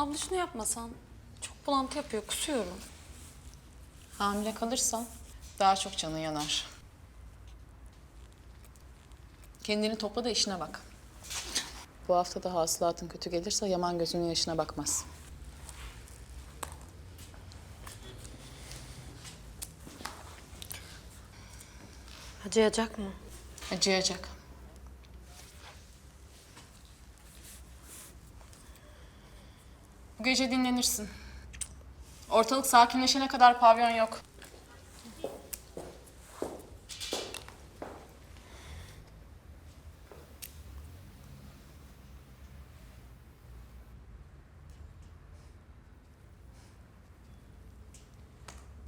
Abla şunu yapmasan. Çok bulantı yapıyor, kusuyorum. Hamile kalırsan daha çok canın yanar. Kendini topla da işine bak. Bu hafta da hasılatın kötü gelirse Yaman gözünün yaşına bakmaz. Acıyacak mı? Acıyacak. Bu gece dinlenirsin. Ortalık sakinleşene kadar pavyon yok.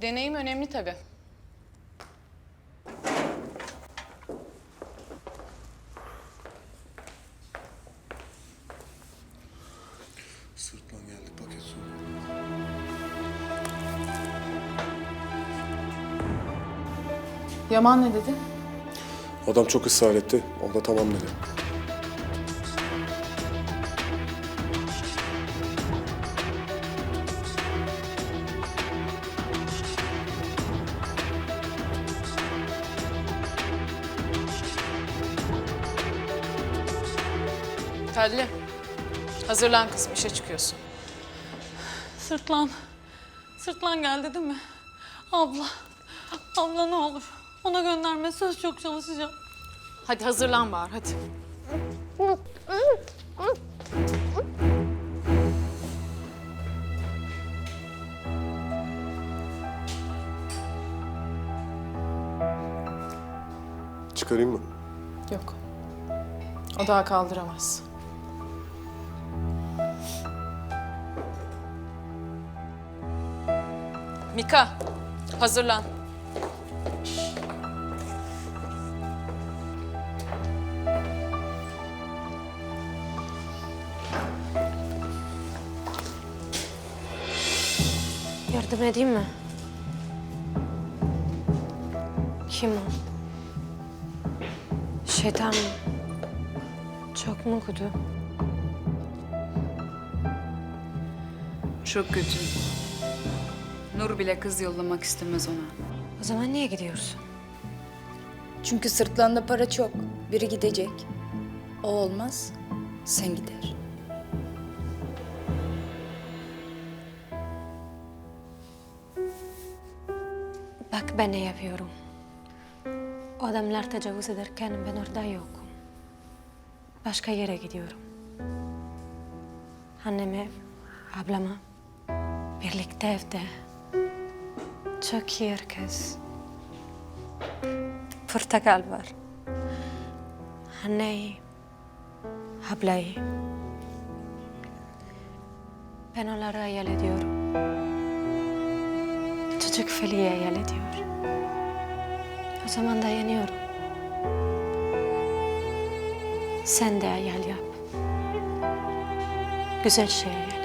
Deneyim önemli tabii. Yaman ne dedi? Adam çok ısrar etti. O da tamam dedi. Telli. Hazırlan kızım işe çıkıyorsun. Sırtlan. Sırtlan geldi değil mi? Abla. Abla ne olur. Ona gönderme. Söz çok çalışacağım. Hadi hazırlan Bahar hadi. Çıkarayım mı? Yok. O daha kaldıramaz. Mika, hazırlan. Yardım edeyim mi? Kim o? Şeytan mı? Çok mu kötü? Çok kötü. Nur bile kız yollamak istemez ona. O zaman niye gidiyorsun? Çünkü sırtlarında para çok. Biri gidecek. O olmaz, sen gider. Ben ne yapıyorum. O adamlar tecavüz ederken ben orada yokum. Başka yere gidiyorum. Anneme, ablama, birlikte evde. Çok iyi herkes. Portakal var. Anneyi, ablayı. Ben onları hayal ediyorum. Çocuk Feli'yi hayal ediyor. O zaman dayanıyorum. Sen de hayal yap. Güzel şey hayal.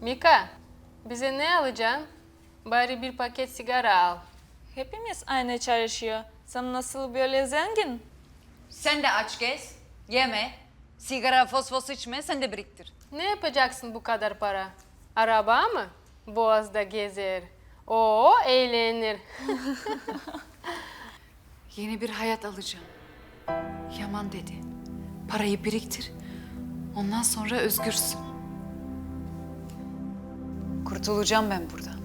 Mika, bize ne alacaksın? Bari bir paket sigara al. Hepimiz aynı çalışıyor. Sen nasıl böyle zengin? Sen de aç gez, yeme, sigara fosfos içme, sen de biriktir. Ne yapacaksın bu kadar para? Araba mı? Boğaz'da gezer. Oo eğlenir. Yeni bir hayat alacağım. Yaman dedi. Parayı biriktir. Ondan sonra özgürsün. Kurtulacağım ben buradan.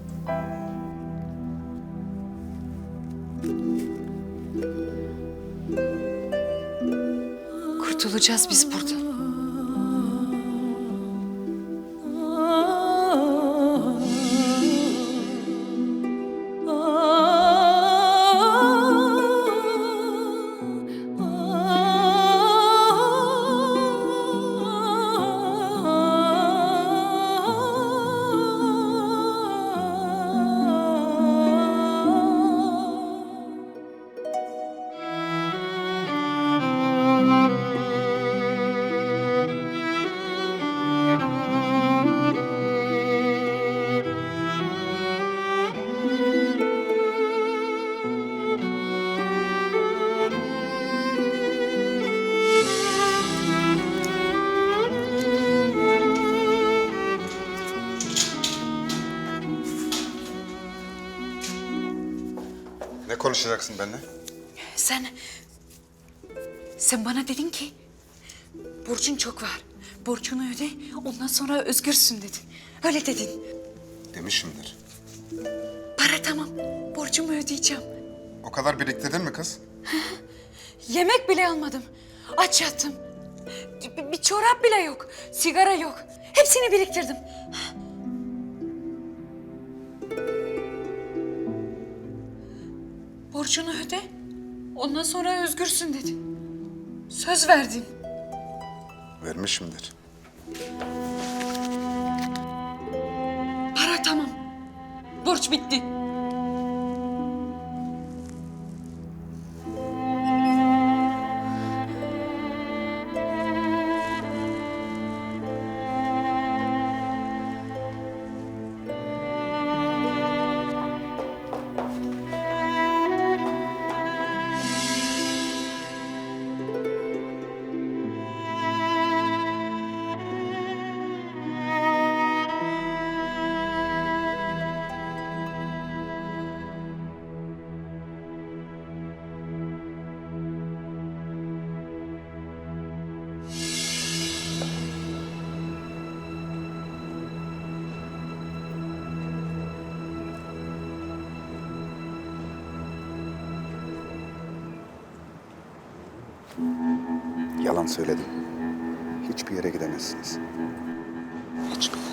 Kurtulacağız biz buradan. Ne konuşacaksın benimle? Sen... Sen bana dedin ki... Borcun çok var. Borcunu öde, ondan sonra özgürsün dedin. Öyle dedin. Demişimdir. Para tamam. Borcumu ödeyeceğim. O kadar biriktirdin mi kız? Yemek bile almadım. Aç yattım. Bir, bir çorap bile yok. Sigara yok. Hepsini biriktirdim. Borcunu öde. Ondan sonra özgürsün dedin. Söz verdin. Vermişimdir. Para tamam. Borç bitti. Yalan söyledim. Hiçbir yere gidemezsiniz. Hiçbir.